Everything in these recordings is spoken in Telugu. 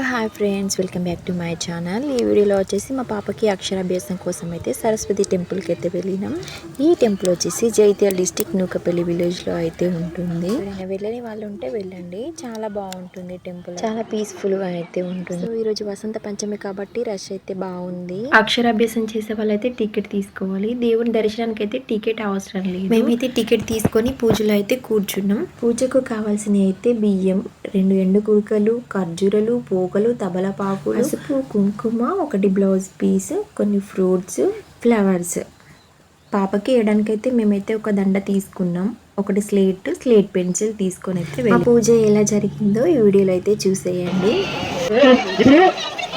Hello hi friends welcome back to my channel. ఈ వీడియోలో వచ్చేసి మా పాపకి అక్షరాభ్యాసం కోసం అయితే సరస్వతి టెంపుల్కి అయితే వెళ్ళినాం. ఈ టెంపుల్ వచ్చేసి జైత్యాల డిస్టిక్ నూకపల్లి విలేజ్లో అయితే ఉంటుంది. వెళ్ళని వాళ్ళు ఉంటే వెళ్ళండి. చాలా బాగుంటుంది టెంపుల్ చాలా పీస్ఫుల్గా అయితే ఉంటుంది. సో ఈరోజు వసంత పంచమి కాబట్టి రష్ అయితే బాగుంది. అక్షరాభ్యాసం చేసే వాళ్ళైతే టికెట్ తీసుకోవాలి. దేవుని దర్శనానికి అయితే టికెట్ అవసరం లేదు. మేమైతే టికెట్ తీసుకొని పూజలో అయితే కూర్చున్నాం. పూజకు కావాల్సినవి అయితే బియ్యం రెండు ఎండు కుడుకలు ఖర్జూరలు పోకలు తబలపాకు పసుపు కుంకుమ ఒకటి బ్లౌజ్ పీస్ కొన్ని ఫ్రూట్స్ ఫ్లవర్స్. పాపకి వేయడానికైతే మేమైతే ఒక దండ తీసుకున్నాం. ఒకటి స్లేట్ స్లేట్ పెన్సిల్ తీసుకొని అయితే. ఆ పూజ ఎలా జరిగిందో ఈ వీడియోలో అయితే చూసేయండి. ఇప్పుడు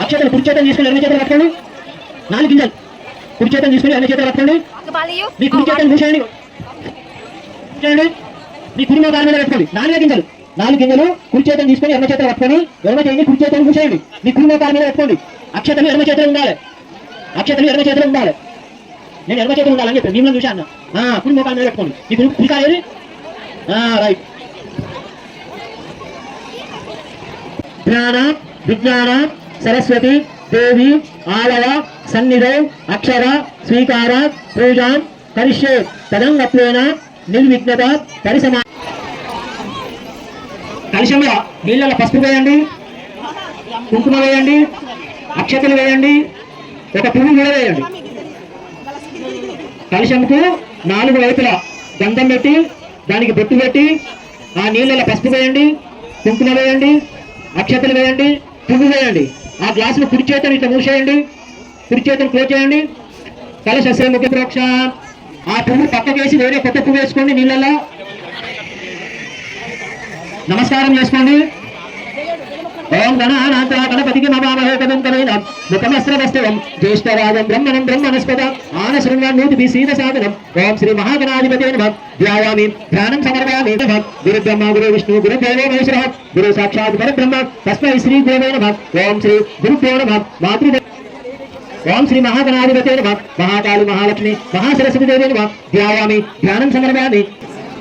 అక్షతలు కుడి చేతం తీసుకుని ఎన్ని చేతులు పట్టుకోండి నాలుగు గింజలు. కుడి చేతం తీసుకుని ఎన్ని చేతులు పట్టుకోండి మీ కుడి చేతం మూసేయండి. మూసేయండి. మీ కుడి మోకాల మీద పెట్టుకోండి. నాలుగే గింజలు. నాలుగు గింజలు కుడి చేతం తీసుకుని ఎర్మ చేతులు పట్టుకొని ఎర్మ చేయండి కుడి చేతులు మూసేయండి. మీ కుడి మీద పెట్టుకోండి. అక్షతలు ఎర్మ చేతులు ఉండాలి. అక్షతలు ఎర్మ చేతులు ఉండాలి. నేను ఎర్మ చేతులు ఉండాలని చెప్పి మిమ్మల్ని చూశాను ఆ, కుడి మోకాల మీద పెట్టుకోండి. మీ కుడి కుడి ఏది? రైట్ జ్ఞాన విజ్ఞాన సరస్వతి దేవి ఆలవ సన్నిధౌ అక్షర స్వీకార పూజాం కరిష్యే తదంగత్వేన నిర్విఘ్నత పరిసమా కలుషంలో నీళ్ళలో పసుపు వేయండి కుంకుమ వేయండి అక్షతలు వేయండి ఒక పువ్వు కూడా వేయండి. కలుషంకు నాలుగు వైపులా గంధం పెట్టి దానికి బొట్టు పెట్టి ఆ నీళ్ళలో పసుపు వేయండి కుంకుమ వేయండి అక్షతలు వేయండి పువ్వు వేయండి. ఆ గ్లాసును కుడి చేతను ఇట్లా మూసేయండి కుడి చేతను క్లోజ్ చేయండి. కలశ ముఖ్య ప్రోక్ష ఆ పువ్వు పక్కకేసి వేరే కొత్త పువ్వు వేసుకోండి నీళ్ళలో నమస్కారం చేసుకోండి. ఓం గణానాథ గణపతికి నమామహే కదంతమైన ముఖమస్త్రవస్తవం జ్యేష్ఠరాజం బ్రహ్మణం బ్రహ్మణస్పద ఆనశృంగాన్మూర్తి సీత సాధనం ఓం శ్రీ మహాగణాధిపతి నమ. ధ్యాయామి ధ్యానం సమర్పయామి నమ గురు బ్రహ్మ గురు విష్ణు గురు దేవో మహేశ్వర. గురు సాక్షాత్ పరబ్రహ్మ తస్మై శ్రీ దేవే నమ. ఓం శ్రీ గురుభ్యో నమ. మాతృ ఓం శ్రీ మహాగణాధిపతి నమ. మహాకాళి మహాలక్ష్మి మహాసరస్వతి దేవి నమ. ధ్యాయామి ధ్యానం సమర్పయామి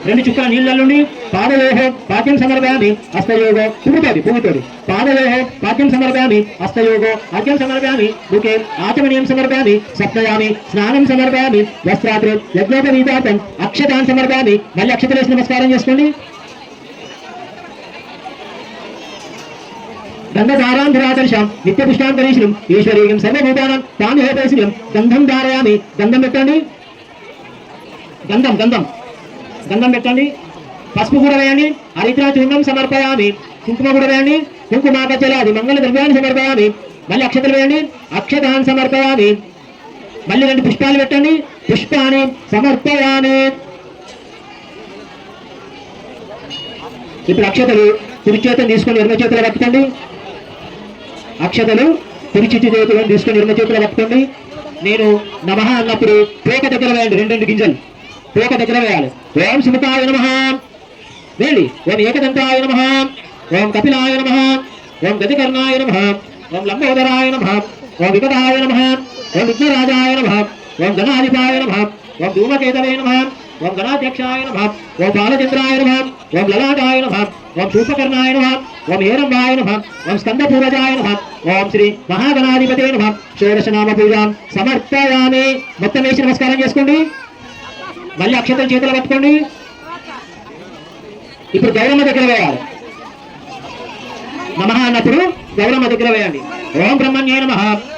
రెండు చుక్కల నీళ్ళల్లుండి పాదయోహో పాఠ్యం సమర్పయామి హస్తయోగో పువ్వుతోటి పువ్వుతోటి పాదయోహో పాఠ్యం సమర్పయామి హస్తయోగో అద్యం సమర్పయామి ముఖే ఆచమనీయం సమర్పయామి సప్నయామి స్నానం సమర్పయామి వస్త్రాత్రి యజ్ఞోపవీతార్థం అక్షతాన్ సమర్పయామి మళ్ళీ అక్షతలేసి నమస్కారం చేసుకోండి. గంధధారాంధరాదర్శం నిత్య పుష్టాంతరీశం ఈశ్వరీయం సర్వభూతానం తాను హేతైశ్వర్యం గంధం ధారయామి గంధం పెట్టండి. గంధం గంధం. గంధం పెట్టండి. పసుపు కూడా వేయండి. హరిద్రా చూర్ణం సమర్పయామి. కుంకుమ కూడా వేయండి. కుంకుమాపచలాది మంగళ ద్రవ్యాన్ని సమర్పయామి. మళ్ళీ అక్షతలు వేయండి. అక్షతాన్ని సమర్పయామి. మళ్ళీ రెండు పుష్పాలు పెట్టండి. పుష్పాన్ని సమర్పయామి. ఇప్పుడు అక్షతలు కుడి చేతులు తీసుకొని ఎడమ చేతులు పట్టుకోండి అక్షతలు కుడి చిట్టి చేతులను తీసుకొని ఎడమ చేతులు పట్టుకోండి నేను నమహ అన్నప్పుడు పేక దగ్గర వేయండి. రెండు రెండు గింజలు. పేక వేయాలి ఓం సుముఖాయ నమ వేయండి ఓం ఏకదంతాయ నమ ఓం కపిలాయ నమ ఓం గతికర్ణాయ నమ ఓం లంబోదరాయ నమ ఓం వికటాయ నమ ఓం విఘ్నరాజాయ నమ ఓం గణాధిపాయ నమ ఓం ధూమకేతవే నమ ఓం గణాధ్యక్షాయ నమ ఓం బాలచంద్రాయ నమ ఓం లలాటాయ నమ ఓం శూపకర్ణాయ నమ ఓం ఏరంబాయ నమ ఓం స్కందపూరజాయ నమ ఓం శ్రీ మహాగణాధిపతే నమ షోడశనామ పూజాం సమర్పయామి మొత్తం వేసి నమస్కారం చేసుకోండి మళ్ళీ అక్షతలు చేతులు పట్టుకోండి ఇప్పుడు గౌరమ్మ దగ్గర వేయాలి. నమ అన్నప్పుడు గౌరమ్మ దగ్గర వేయండి. ఓం బ్రహ్మణ్యే నమ.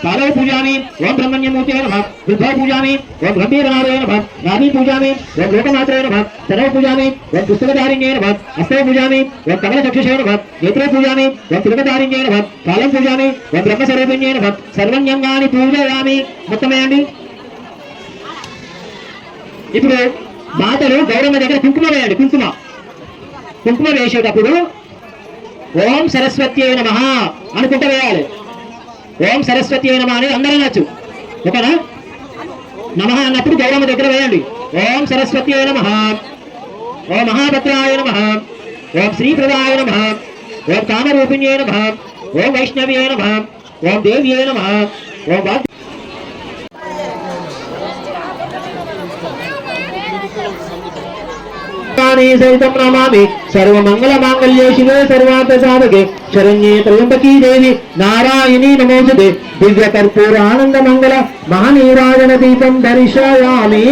పాదవ పూజామి ఓం బ్రహ్మణ్యమూర్తే నమ. వృద్ధ పూజామి ఓం గంభీరనాథే నమ. నాదీ పూజామి ఓం లోకమాత్రే నమ. సర్వ పూజామి ఓం పుస్తకధారిణ్యే నమ. అస్తవ పూజామి ఓం కమల చక్షుషే నమ. నేత్ర పూజామి ఓం తిరుగధారిణ్యే నమ. కాలం పూజామి ఓం బ్రహ్మస్వరూపిణ్యే నమ. సర్వజ్ఞంగాని పూజయామి. మొత్తమేయండి ఇప్పుడు మాతలు గౌరమ్మ దగ్గర కుంకుమ వేయండి కుంకుమ. కుంకుమ వేసేటప్పుడు ఓం సరస్వతి అయిన మహా అనుకుంటూ వేయాలి. ఓం సరస్వతి అయిన మహా అని అందరూ అనొచ్చు. ఓకేనా? నమ అన్నప్పుడు గౌరమ్మ దగ్గర వేయండి. ఓం సరస్వతి అయిన మహా ఓం మహాభద్రాయ నమ. ఓం శ్రీప్రదాయ నమ. ఓం కామరూపిణ్యే నమ. ఓం వైష్ణవ్యే నమ. ఓం దేవ్యే నమ. ఓం వాగ్ భూతాని సహితం నమామి సర్వమంగళ మాంగళ్యే శివే సర్వార్థ సాధకే. శరణ్యే త్రయంబకీ దేవి. నారాయణీ నమోస్తుతే. దివ్య కర్పూర ఆనంద మంగళ మహనీరాజన దీపం దర్శయామి.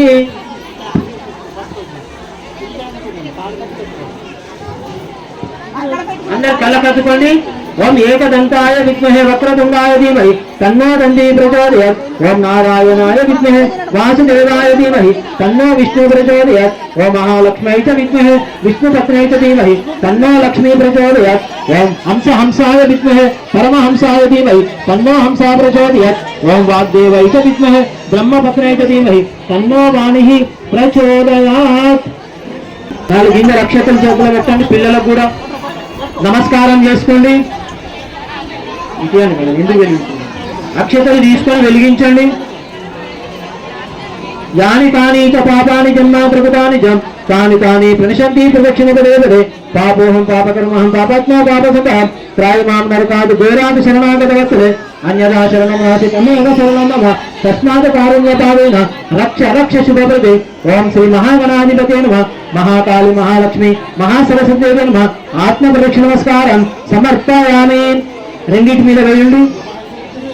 అందరు కళ్ళ కట్టుకోండి. ఓం ఏకదంతాయ విద్మహే వక్రతుండాయ ధీమహి తన్నో దండి ప్రచోదయత్. ఓం నారాయణాయ విద్మహే వాసుదేవాయ ధీమహి తన్నో విష్ణు ప్రచోదయత్. ఓం మహాలక్ష్మై చ విద్మహే విష్ణుపత్నై చ ధీమహి తన్నో లక్ష్మీ ప్రచోదయత్. ఓం హంస హంసాయ విద్మహే పరమహంసాయ ధీమహి తన్నో హంస ప్రచోదయత్. ఓం వాగ్దేవై చ విద్మహే బ్రహ్మపత్నై చ ధీమహి తన్నో వాణి ప్రచోదయాత్. నాలుగు గింజ రక్షతలు చేతులు పెట్టండి పిల్లలకు కూడా. నమస్కారం చేసుకోండి. ఇదేంటి మేడం ఎందుకు వెలిగించండి అక్షతలు తీసుకొని వెలిగించండి. యాని తాని చ పాపాని జన్మ ప్రకృతాని జం తాని తాని ప్రణశంతి ప్రదక్షిణపదేవదే పాపోహం పాపకర్మహం పాపాత్మా పాపసత త్రాయమాం నరకాదు ఘోరాది శరణాగతవత్సరే అన్యదా శరణం నాసి తమేవ శరణం నమ తస్మాత్ కారుణ్యపావేన రక్ష రక్ష శుభప్రదే. ఓం శ్రీ మహాగణాధిపతే నమ. మహాకాళి మహాలక్ష్మి మహాసరస్వతి నమ. ఆత్మ ప్రదక్షిణ నమస్కారం. సమర్పయామి. రెండింటి మీద వేయండి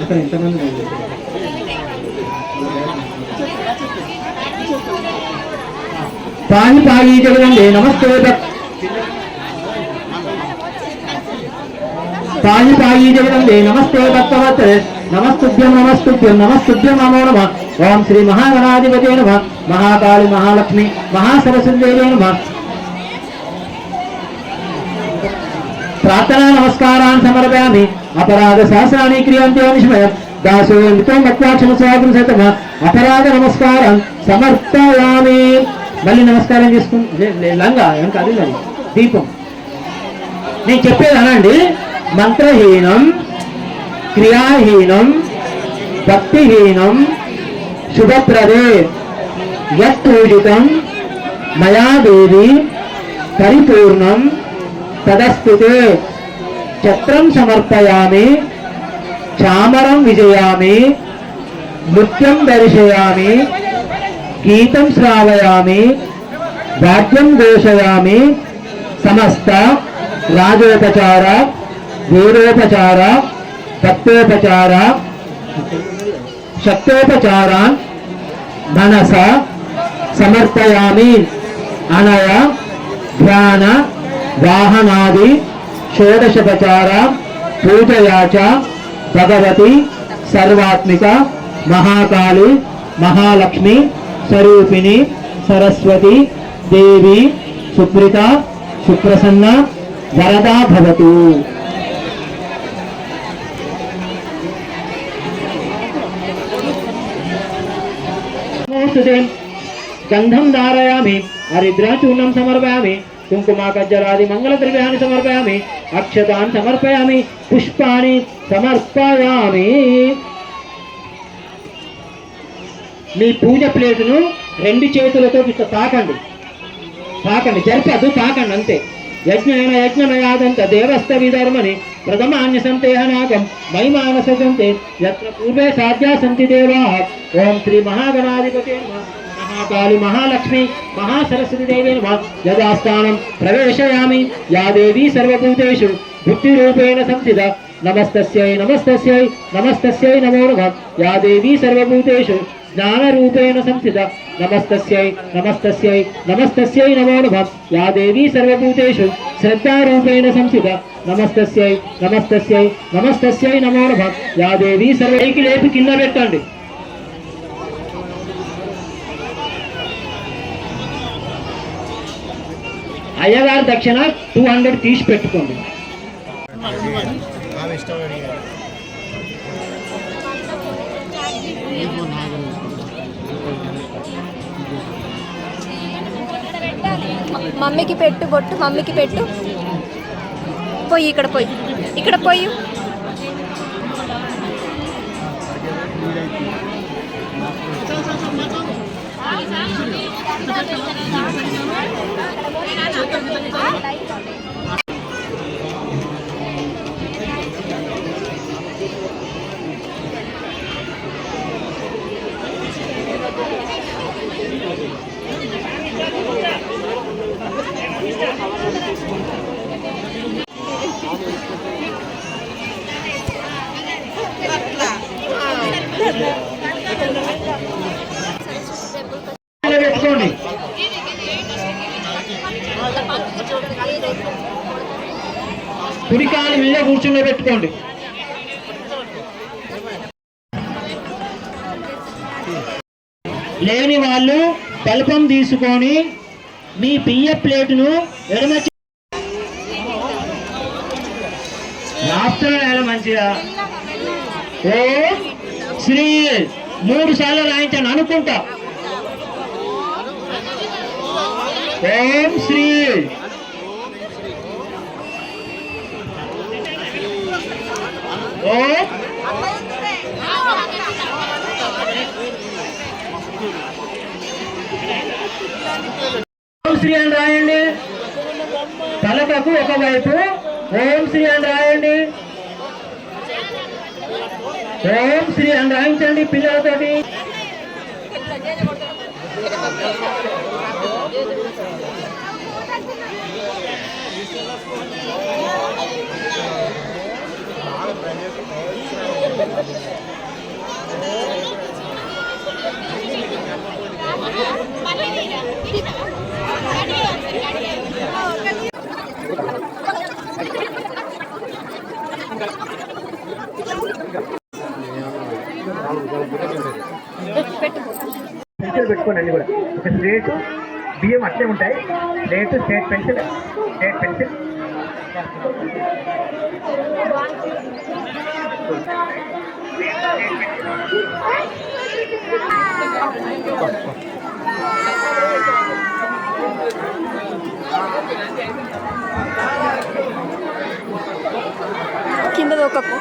అక్కడ ఎంతమంది? పాని జగదండే నమస్తే. పాయి జగదండే నమస్తే భక్తవత్ నమస్తుభ్యం నమస్తుభ్యం నమస్తుభ్యం నమో నమ. ఓం శ్రీ మహాగణాధిపతే నమ. మహాకాళి మహాలక్ష్మి మహాసరస్వతి నమ. ప్రార్థనా నమస్కారాన్ని సమర్పయామి. అపరాధ శాసనాన్ని క్రియంతో నిష్మయం దాసో మితం మత్వాక్షమ స్వాగతం సతమ. అపరాధ నమస్కారం సమర్పయామి. మళ్ళీ నమస్కారం చేసుకుంటే లంగా ఏం కాదు దీపం. నేను చెప్పేది అనండి. మంత్రహీనం క్రియాహీనం భక్తిహీనం శుభప్రదే. యత్ పూజితం మయా దేవి పరిపూర్ణం తదస్తుతే ఛత్రం సమర్పయామి చామరం విజయామి నృత్యం దర్శయామి గీతం శ్రావయామి వాద్యం ఘోషయామి సమస్త రాజోపచార వేదోపచార తత్వోపచార శక్తోపచారాన్ మనస సమర్పయామి అనయ ధ్యాన వాహనాది షోడశపచార పూజయాచ భగవతి సర్వాత్మిక మహాకాళి మహాలక్ష్మి స్వరూపిణి సరస్వతి దేవి సుప్రిత సుప్రసన్న వరదా భవతు. గంధం ధారయామి హరిద్రాచూర్ణం సమర్పయామి. కుంకుమాకజ్జరాది మంగళద్రవ్యాన్ని సమర్పయామి అక్షతాన్ని సమర్పయామి పుష్పాన్ని సమర్పయామి. మీ పూజ ప్లేటును రెండు చేతులతో ఇట్లా తాకండి. తాకండి జరపద్దు తాకండి అంతే. యజ్ఞేన యజ్ఞమయాదంత దేవస్థ విధర్మని ప్రథమాన్య సంతేహనాగం మైమానసంతే యత్ర పూర్వే సాధ్యా సంతి దేవా. ఓం శ్రీ మహాగణాధిపతి నమః మహాలక్ష్మి మహాసరస్వతి దేవే యథాస్థానం ప్రవేశయామి. యా దేవీ సర్వభూతేషు బుద్ధిరూపేణ సంస్థిత నమస్తస్యై నమస్తస్యై నమస్తస్యై నమో నమః. యా దేవీ సర్వభూతేషు జ్ఞానరూపేణ సంస్థిత నమస్తస్యై నమస్తస్యై నమస్తస్యై నమో నమః. యా దేవీ సర్వభూతేషు శ్రద్ధారూపేణ సంస్థిత నమస్తస్యై నమస్తస్యై నమస్తస్యై నమో నమః. యా దేవీ సర్వైకి లేపి కింద పెట్టండి. అయ్యగారి దక్షిణ టూ హండ్రెడ్ తీసి పెట్టుకోండి మమ్మీకి పెట్టు బొట్టు మమ్మీకి పెట్టు. పోయి ఇక్కడ పోయి. ఇక్కడ పోయి. Thank you. Electronic. కుడికాలు మీద కూర్చుని పెట్టుకోండి. లేని వాళ్ళు బల్బం తీసుకొని మీ బియ్య ప్లేటును ఎడమ మంచిదా రాష్ట్రం మంచిగా ఓ శ్రీ మూడు సార్లు రాయించాను అనుకుంటా. ఓం శ్రీ ఓం ఓం శ్రీ అని రాయండి. తలకకు ఒకవైపు ఓం శ్రీ అని రాయండి. ఓం శ్రీ అని రాయించండి పిల్లలతోటి. Thank you. పెట్టుకోండి అన్ని కూడా. ఒక స్లేట్ బియ్యం అట్లే ఉంటాయి. Slate state pencil state pencil. కింద దొక్కకు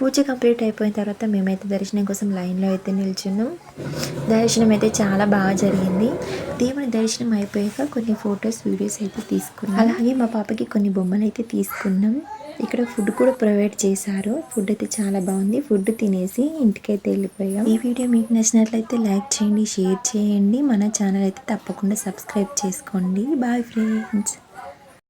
పూజ కంప్లీట్ అయిపోయిన తర్వాత మేమైతే దర్శనం కోసం లైన్లో అయితే నిల్చున్నాం. దర్శనం అయితే చాలా బాగా జరిగింది. దేవుని దర్శనం అయిపోయాక కొన్ని ఫొటోస్ వీడియోస్ అయితే తీసుకున్నాం. అలాగే మా పాపకి కొన్ని బొమ్మలు అయితే తీసుకున్నాం. ఇక్కడ ఫుడ్ కూడా ప్రొవైడ్ చేశారు. ఫుడ్ అయితే చాలా బాగుంది. ఫుడ్ తినేసి ఇంటికైతే వెళ్ళిపోయాం. ఈ వీడియో మీకు నచ్చినట్లయితే లైక్ చేయండి షేర్ చేయండి. మన ఛానల్ అయితే తప్పకుండా సబ్స్క్రైబ్ చేసుకోండి. Bye friends.